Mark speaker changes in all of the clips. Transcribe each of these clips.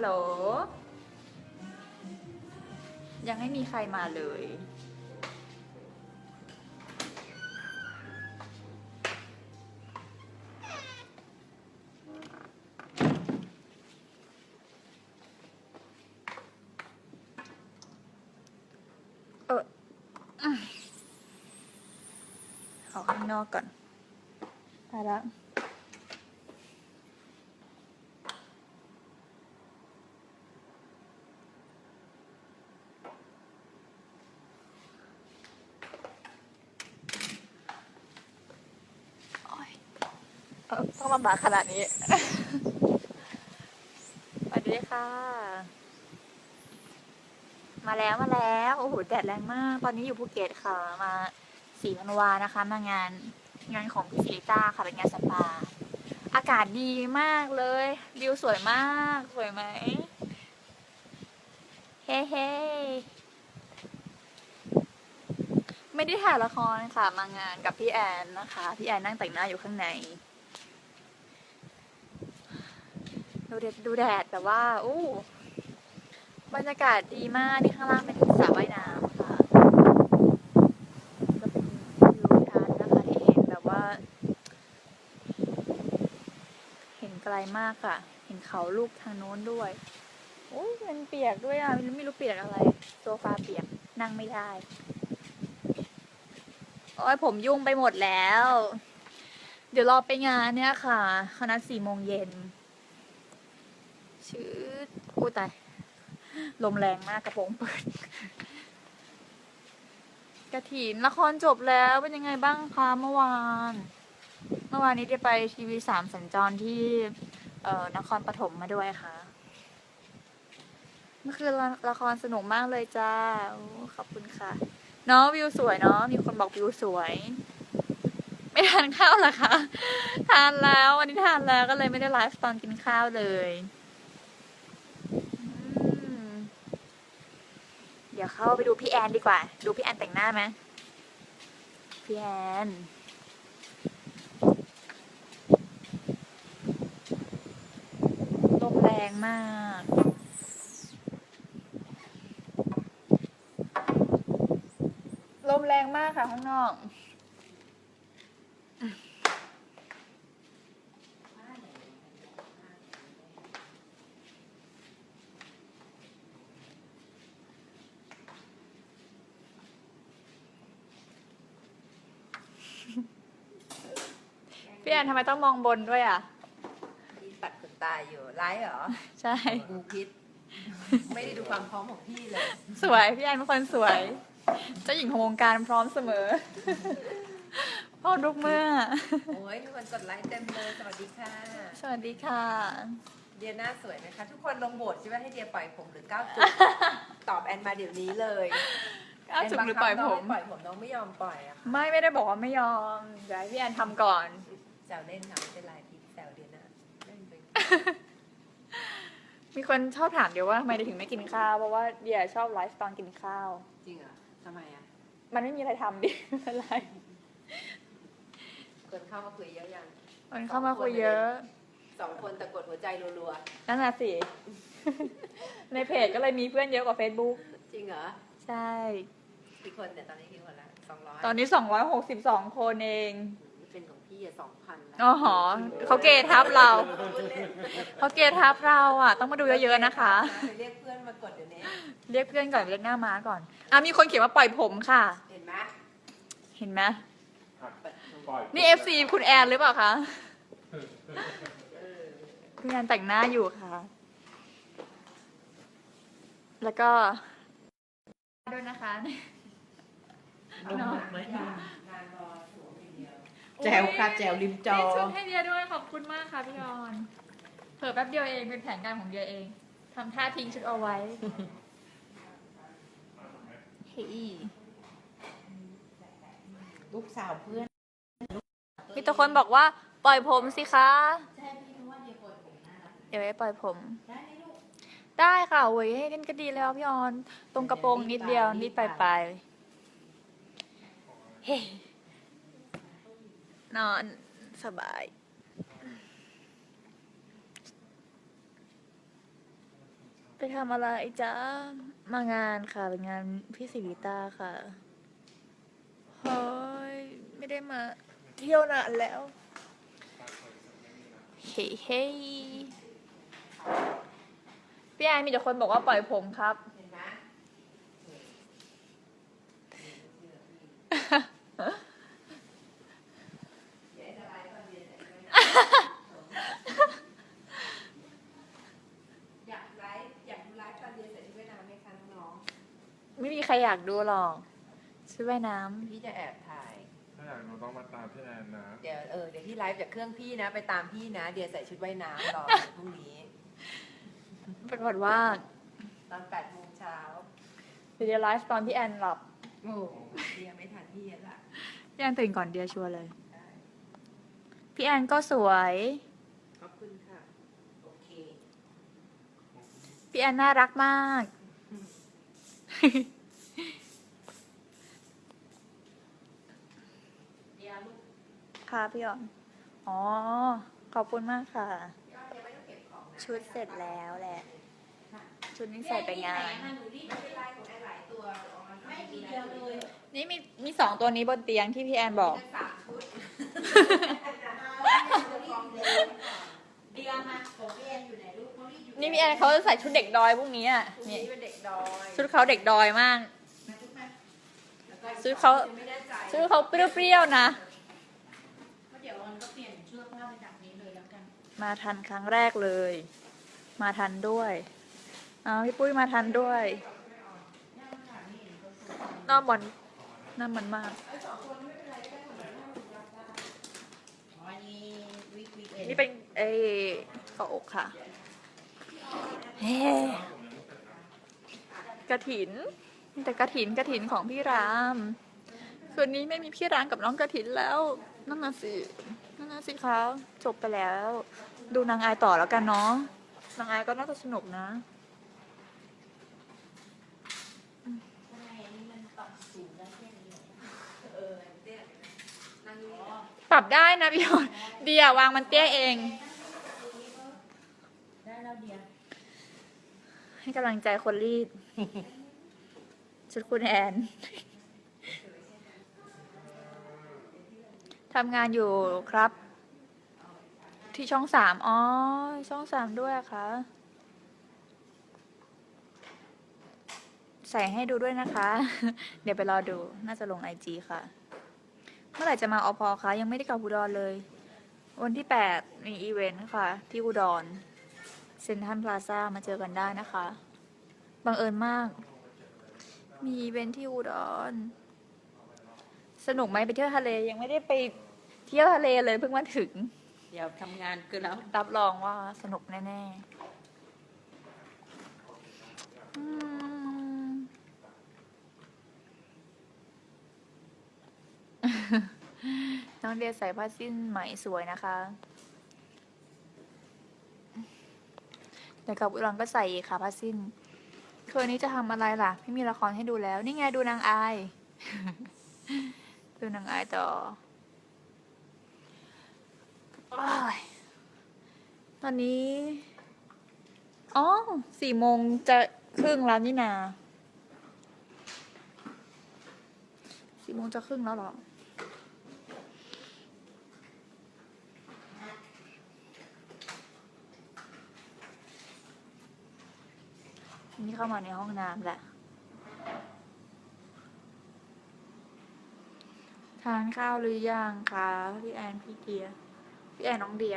Speaker 1: ฮัลโหล ยังไม่มีใครมาเลย เออออาข้างนอกก่อนไปแล้ว โอ๊ยเอ่อต้อง ลำบากขนาดนี้ สวัสดีค่ะ มาแล้วมาแล้ว โอ้โหแดดแรงมาก ตอนนี้อยู่ภูเก็ตค่ะ มาสีธันวานะคะ มางานงานของพี่สิริต้าค่ะ เป็นงานสปา อากาศดีมากเลย วิวสวยมาก สวยไหม เฮ้เฮ้ไม่ได้ถ่ายละครค่ะ มางานกับพี่แอนนะคะ พี่แอนนั่งแต่งหน้าอยู่ข้างใน ดูแดดดูแดดแต่ว่าอู้บรรยากาศดีมากนี่ข้างล่างเป็นสระว่ายน้ำค่ะก็เป็นวิวทัศน์นะคะที่เห็นแบบว่า เห็นไกลมากค่ะ เห็นเขาลูกทางโน้นด้วยโอ้ยมันเปียกด้วยอะไม่รู้ไม่รู้เปียกอะไร โซฟาเปียกนั่งไม่ได้โอ้ยผมยุ่งไปหมดแล้ว เดี๋ยวรอไปงานเนี่ยค่ะคณะสี่โมงเย็น ชื่ออู้ตายลมแรงมากกระโปรงเปิด กระถินละครจบแล้วเป็นยังไงบ้างคะเมื่อวาน เมื่อวานนี้ได้ไปทีวีสามสัญจรที่ เอ่อนครปฐมมาด้วยค่ะเมื่อคืนละละครสนุกมากเลยจ้าโอ้ขอบคุณค่ะ เนาะวิวสวยเนาะมีคนบอกวิวสวย ไม่ทานข้าวหรอคะ ทานแล้ววันนี้ทานแล้วก็เลยไม่ได้ไลฟ์ตอนกินข้าวเลยอืมเดี๋ยวเข้าไปดูพี่แอนดีกว่า ดูพี่แอนแต่งหน้าไหมพี่แอนลมแรงมากลมแรงมากค่ะข้างนอก นทำไมต้องมองบนด้วยอะ
Speaker 2: พี่ตัดขนตาอยู่ไลฟ์เหรอ
Speaker 1: ใช่
Speaker 2: ดูพิษไม่ได้ดูความพร้อมของพี่เลย
Speaker 1: สวยพี่แอนเป็นคนสวย เจ้าหญิงของวงการพร้อมเสมอ พ่อทุกเมื่อ
Speaker 2: โอ้ยมีคนกดไลค์เต็มเลย สวัสดีค่ะ
Speaker 1: สวัสดีค่ะ
Speaker 2: เดียน่าสวยนะคะ ทุกคนลงโบทใช่ไหมให้เดียปล่อยผมหรือก้าวจุด ตอบแอนมาเดี๋ยวนี้เลย
Speaker 1: ก้าวจุกหรือปล่อยผม
Speaker 2: แนบังคับน้งให้ปล่อยผมน้องไม่ยอมปล่อยอะค่ะ
Speaker 1: ไม่ไม่ได้บอกว่าไม่ยอมเดี๋ยวให้พี่แอนทำก่อน
Speaker 2: แซวเล่นค่ะไม่เป็นไรพี่แซวเดียน่าเล่นไป
Speaker 1: มีคนชอบถามเดี๋ยวว่าทำไมถึงไม่กินข้าวเพราะว่าเดียชอบไลฟ์ตอนกินข้าว
Speaker 2: จริงเหรอทำไมอะ
Speaker 1: มันไม่มีอะไรทำดิไม่เป็นไร
Speaker 2: คนเข้ามาคุยเยอะยัง
Speaker 1: มันเข้ามาคุยเยอะ
Speaker 2: สองคนแต่กดหัวใจรัว
Speaker 1: นั่นน่ะสิ ในเพจก็เลยมีเพื่อนเยอะกว่า Facebook
Speaker 2: ๆจริงเหรอ
Speaker 1: ใช่
Speaker 2: กี่คนเนี่ยตอนนี้กี่คนละสองร้อย
Speaker 1: ตอนนี้ 262 คนเอง
Speaker 2: เป็นของพี่ อะสองพันแล้ว
Speaker 1: อ๋อหอเขาเกทับเราเขาเกทับเราอะ ต้องมาดูเยอะๆนะคะ
Speaker 2: ไปเรียกเพื่อนมากดเดี๋ยวนี้
Speaker 1: เรียกเพื่อนก่อนเรียกหน้าม้าก่อนอะมีคนเขียนว่าปล่อยผมค่ะ
Speaker 2: เห็นไหม
Speaker 1: เห็นไหม
Speaker 3: ปล่อย
Speaker 1: นี่ FC คุณแอนหรือเปล่าคะคุณแอนแต่งหน้าอยู่ค่ะ แล้วก็ด้วยนะคะ
Speaker 2: นอนไหม แจวค่ะแจวริมจอ
Speaker 1: มีชุดให้เดียด้วยขอบคุณมากค่ะพี่ออนเผื่อแป๊บเดียวเองเป็นแผนการของเดียเองทำท่าทิ้งชุดเอาไว้เฮ้ย
Speaker 2: ลูกสาวเพื่อน
Speaker 1: มีแต่คนบอกว่าปล่อยผมสิคะเดี๋ยวไว้ปล่อยผม ได้ค่ะโว้ยให้เล่นก็ดีแล้วพี่ออน ตรงกระโปรงนิดเดียวนิดปลายปลายๆเฮ้ นอนสบาย ไปทำอะไรจ๊ะมางานค่ะ เป็นงานพี่สิริต้าค่ะเฮ้ยไม่ได้มาเที่ยวนานแล้ว เฮ้เฮ้พี่แอนมีแต่คนบอกว่าปล่อยผมครับ
Speaker 2: เห็นไหม อยากไลฟ์อยากดูไลฟ์ตอนเรียนใส่ชุดว่ายน้ำไหมคะน้อง
Speaker 1: ไม่มีใคร อยากดูหรอกชุดว่ายน้
Speaker 2: ๆพี่จะแอบถ่าย
Speaker 3: ถ้าอยากหนูต้องมาตามพี่แอนนะ
Speaker 2: เดี๋ยวเออเดี๋ยวพี่ไลฟ์จากเครื่องพี่นะ ไปตามพี่นะ เดี๋ยวใส่ชุดว่ายน้ำรอพรุ่งนี้ำ
Speaker 1: ปรากฏว่า
Speaker 2: ตอนแปดโมงเช้า
Speaker 1: เดี๋ยวไลฟ์ตอนพี่แอนหลับ
Speaker 2: โอ้เดียวไม่ทันพี่แล้วล่ะ
Speaker 1: พี่แอนตื่นก่อนเดียชัวร์เลยพี่แอนก็สวย
Speaker 2: ขอบคุณค่ะ โอเค
Speaker 1: พี่แอนน่ารักมาก
Speaker 2: เดี๋ยวลูก
Speaker 1: ค่ะพี่ออนอ๋อ ขอบคุณมากค่ะ
Speaker 2: พี่อ้อยยังไม่ต้องเก็บของนะ
Speaker 1: ชุดเสร็จแล้วแหละ ชุดนี้ใส่ไปงาน
Speaker 2: ไม่เป็นไรของแอนหลายตัวเดี๋ยวเอามาทำไม่ทีเดียวเลย
Speaker 1: นี่มีมีสองตัวนี้บนเตียงที่พี่แอนบอก
Speaker 2: มีตั้งสามชุด
Speaker 4: เดียมาของพี่แอนอยู่ไหนลูกเขารีบอยู่
Speaker 1: นี่พี่แอนเขาจะใส่ชุดเด็กดอยพวกนี้อะ
Speaker 2: พรุ่ง
Speaker 1: นี่
Speaker 2: นี้เป็นเด็กดอย
Speaker 1: ชุดเขาเด็กดอยมาก
Speaker 4: มาทุกมา
Speaker 2: แล้วก็
Speaker 1: ชุดเขา
Speaker 2: ยังไม่แน่ใจ
Speaker 1: ชุดเขาเปรี้ยวๆนะ
Speaker 4: มา
Speaker 1: ทันครั้งแรกเลย มาทันด้วย เอาพี่ปุ้ยมาทันด้วยน้ามันน้ามันมาก
Speaker 4: อ๋ออันนี้วิกวิกเอ็น
Speaker 1: นี่เป็นเอเกาะอกค่ะเฮ้กระถินมีแต่กระถินกระถินของพี่ราม คืนนี้ไม่มีพี่รามกับน้องกระถินแล้วนั่นน่ะสิ นั่นนะสิคะจบไปแล้ว ดูนางอายต่อแล้วกันเนาะนางอายก็น่าจะสนุกนะ
Speaker 4: ปรับได้นี้เห
Speaker 2: งนี่
Speaker 1: ปรับได้นะพี่ยอนเดียวางมันเตี้ยเองให้กำลังใจคนรีดชุดคุณแอน ทำงานอยู่ครับ ที่ช่องสามอ๋อ ช่องสามด้วยอะคะใส่ให้ดูด้วยนะคะ เดี๋ยวไปรอดู น่าจะลงไอจีค่ะ เมื่อไหร่จะมาอพอคะ ยังไม่ได้กลับอุดรเลย วันที่แปดมีอีเวนต์ค่ะ ที่อุดรเซ็นทรัลพลาซ่ามาเจอกันได้นะคะ บังเอิญมาก มีอีเวนท์ที่อุดรสนุกไหมไปเที่ยวทะเลยังไม่ได้ไป เที่ยวทะเลเลยเพิ่งมาถึง
Speaker 4: เดี๋ยวทำงานเกินแล้ว
Speaker 1: รับรองว่าสนุกแน่ๆอืมน้องเดียใส่ผ้าสิ้นไหมสวยนะคะ แต่กับอุรังก็ใส่อีกค่ะผ้าสิ้นคืนนี้จะทำอะไรล่ะ ไม่มีละครให้ดูแล้ว นี่ไงดูนางอาย ดูนางอายต่ออ้าย ตอนนี้ อ๋อสี่โมงจะครึ่งแล้วนี่นาสี่โมงจะครึ่งแล้วหรอ นี่เข้ามาในห้องน้ำแหละทานข้าวหรือยังคะพี่แอนพี่เดีย พี่แอนน้องเดีย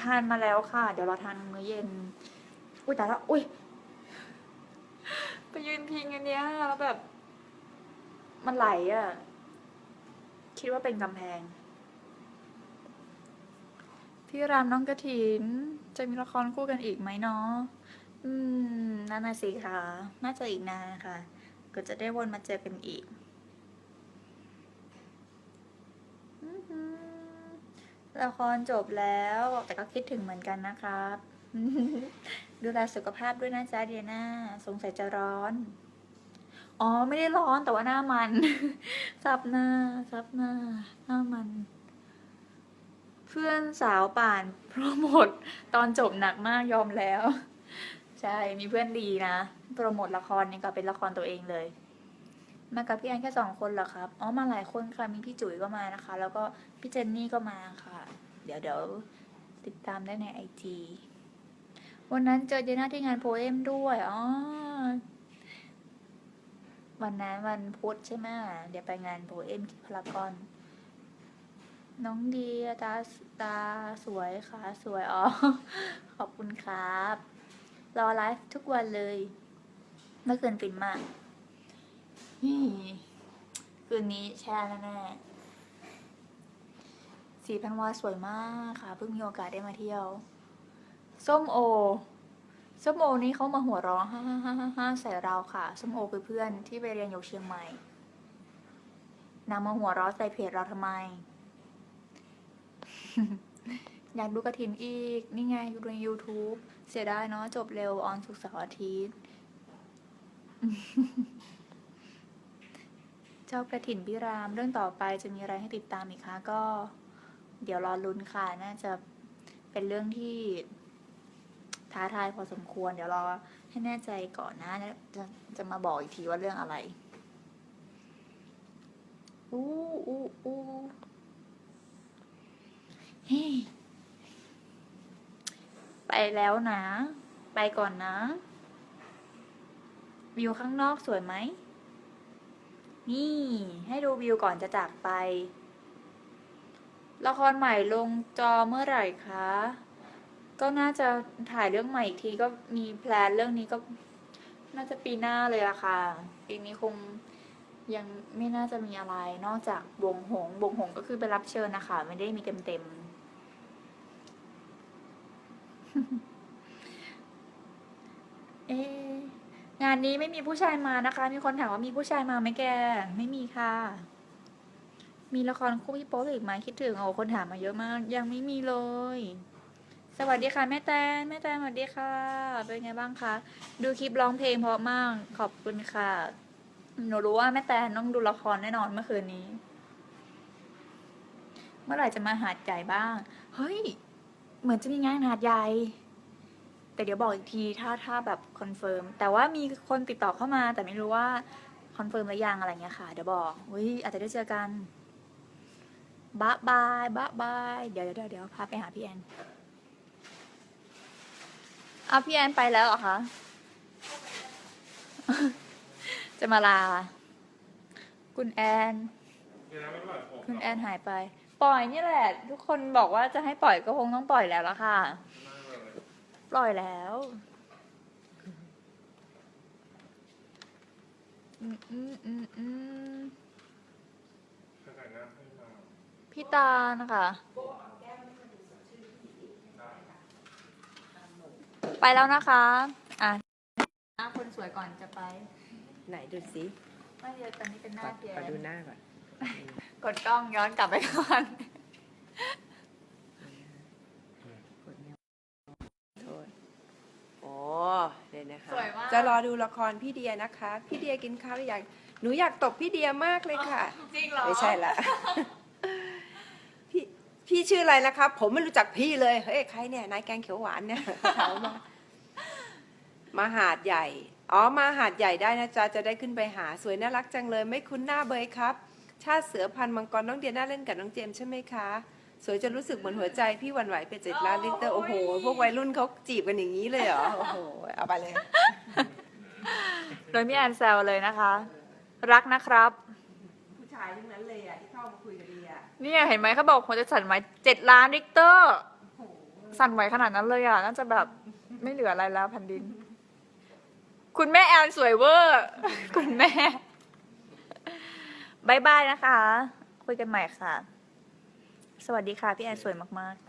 Speaker 1: ทานมาแล้วค่ะ เดี๋ยวเราทานมื้อเย็น อุ้ยแต่ละอุ้ยไปยืนพิงอันเนี้ยแล้วแบบ มันไหลอะ คิดว่าเป็นกำแพง พี่รามน้องกระถิน จะมีละครคู่กันอีกไหมเนาะอืมนั่นน่ะสิคะน่าจะอีกนานค่ะ ก็จะได้วนมาเจอกันอีก อือ ละครจบแล้วแต่ก็คิดถึงเหมือนกันนะครับ ดูแลสุขภาพด้วยนะจ๊ะเดียน่าสงสัยจะร้อน อ๋อไม่ได้ร้อนแต่ว่าหน้ามันซับหน้าซับหน้า หน้ามัน เพื่อนสาวป่านโปรโมทตอนจบหนักมากยอมแล้วใใช่มีเพื่อนดีนะ โปรโมทละครนี่ก็เป็นละครตัวเองเลย มากับพี่แอนแค่สองคนเหรอครับ อ๋อ มาหลายคนค่ะ มีพี่จุ๋ยก็มานะคะ แล้วก็พี่เจนนี่ก็มาค่ะ เดี๋ยวเดี๋ยวติดตามได้ในไอจีวันนั้นเจอเจน่าที่งานโพเอมด้วย อ๋อ วันนั้นวันพุธใช่ไหมเดี๋ยวไปงานโพเอมที่พารากอน น้องดีตาตาสวยค่ะ สวย อ๋อ ขอบคุณครับ รอไลฟ์ทุกวันเลย เมื่อคืนฟินมาก คืนนี้แช่แน่ๆสีพันวาสวยมากค่ะ เพิ่งมีโอกาสได้มาเที่ยว ส้มโอ ส้มโอนี่เขามาหัวร้องฮ่าฮ่าฮ่าฮ่าใส่เราค่ะ ส้มโอคือเพื่อนที่ไปเรียนอยู่เชียงใหม่นางมาหัวร้อใส่เพจเราทำไม อยากดูกระถินอีก นี่ไงดูใน YouTube เสียดายเนาะจบเร็วออนศุกเสาร์อาทิตย์ ชอบกระถินพิราม เรื่องต่อไปจะมีอะไรให้ติดตามอีกคะก็ เดี๋ยวรอลุ้นค่ะน่าจะเป็นเรื่องที่ท้าทายพอสมควร เดี๋ยวรอให้แน่ใจก่อนนะจะจะมาบอกอีกทีว่าเรื่องอะไรอู้อู้อู้เฮ้ยไปแล้วนะ ไปก่อนนะ วิวข้างนอกสวยไหม นี่ให้ดูวิวก่อนจะจากไป ละครใหม่ลงจอเมื่อไหร่คะ ก็น่าจะถ่ายเรื่องใหม่อีกทีก็มีแพลนเรื่องนี้ก็น่าจะปีหน้าเลยอะค่ะ ปีนี้คงยังไม่น่าจะมีอะไรนอกจากวงหงวงหงก็คือไปรับเชิญนะคะ ไม่ได้มีเต็มเต็มๆเอ๊ งานนี้ไม่มีผู้ชายมานะคะ มีคนถามว่ามีผู้ชายมาไหมแก ไม่มีค่ะ มีละครคู่พี่โป๊ปอีกไหมคิดถึงโอ้คนถามมาเยอะมาก ยังไม่มีเลย สวัสดีค่ะแม่แตนแม่แตนสวัสดีค่ะ เป็นไงบ้างคะ ดูคลิปร้องเพลงเพราะมาก ขอบคุณค่ะ หนูรู้ว่าแม่แตนต้องดูละครแน่นอนเมื่อคืนนี้ เมื่อไหร่จะมาหาดใหญ่บ้าง เฮ้ย เหมือนจะมีงานหาดใหญ่ แต่เดี๋ยวบอกอีกทีถ้าถ้าแบบคอนเฟิร์มแต่ว่ามีคนติดต่อเข้ามา แต่ไม่รู้ว่าคอนเฟิร์มหรือยังอะไรเงี้ยค่ะ เดี๋ยวบอกเฮ้ยอาจจะได้เจอกันบ๊ะบายบ๊ะบายเดี๋ยวเดี๋ยวเดี๋ยวพาไปหาพี่แอนเอาพี่แอนไปแล้วเหรอคะจะมาลา คุณแอน คุณแอนหายไป ปล่อยนี่แหละ ทุกคนบอกว่าจะให้ปล่อยก็คงต้องปล่อยแล้วละค่ะ
Speaker 3: มากเลย
Speaker 1: ปล่อยแล้ว อืมอืมอืมอืม
Speaker 3: ถ้าใครหน้าให้มา
Speaker 1: พี่ตานะคะ ไปแล้วนะคะ อะหน้าคนสวยก่อนจะไป
Speaker 2: ไหนดูสิ
Speaker 1: ไม่เดี๋ยวตอนนี้เป็นหน้า
Speaker 2: ขอ
Speaker 1: เพีย
Speaker 2: ขอดูหน้าก่อน
Speaker 1: กดกล้องย้อนกลับไปก่อน
Speaker 2: กดเนี่ยโทษโอ้เดี๋ยวนะคะ
Speaker 1: สวยมาก
Speaker 2: จะร อดูละครพี่เดียนะคะ พี่เดียกินข้าวหรือยังหนูอยากตบพี่เดียมากเลยค่ะ
Speaker 1: จริงเหรอ
Speaker 2: ไม่ใช่ละพี่พี่ชื่ออะไรนะครับผมไม่รู้จักพี่เลยเฮ้ยใครเนี่ยนายแกงเขียวหวานเนี่ยถามมามาหาดใหญ่อ๋อมาหาดใหญ่ได้นะจ๊ะจะได้ขึ้นไปหาสวยน่ารักจังเลย ไม่คุ้นหน้าเบยครับ ชาติเสือพันธุ์มังกรน้องเดียน่าเล่นกับน้องเจมส์ใช่ไหมคะสวยจนรู้สึกเหมือนหัวใจพี่หวันไหวไปเจ็ดล้านลิตรโอ้โห พวกวัยรุ่นเขาจีบกันอย่างนี้เลยเหรอ โอ้โห เอาไปเลย
Speaker 1: โดยพี่แอนแซวเลยนะคะ รักนะครับ
Speaker 2: ผู้ชายทั้งนั้นเลยอะที่เข้ามาคุยกับเดีย
Speaker 1: เนี่ยเห็นไหมเขาบอกคนจะสั่นไหวเจ็ดล้านริกเตอร์สั่นไหวขนาดนั้นเลยอะน่าจะแบบไม่เหลืออะไรแล้วแผ่นดิน คุณแม่แอนสวยเวอร์ คุณแม่บายบายนะคะ คุยกันใหม่ค่ะ สวัสดีค่ะ พี่แอนสวยมาก ๆ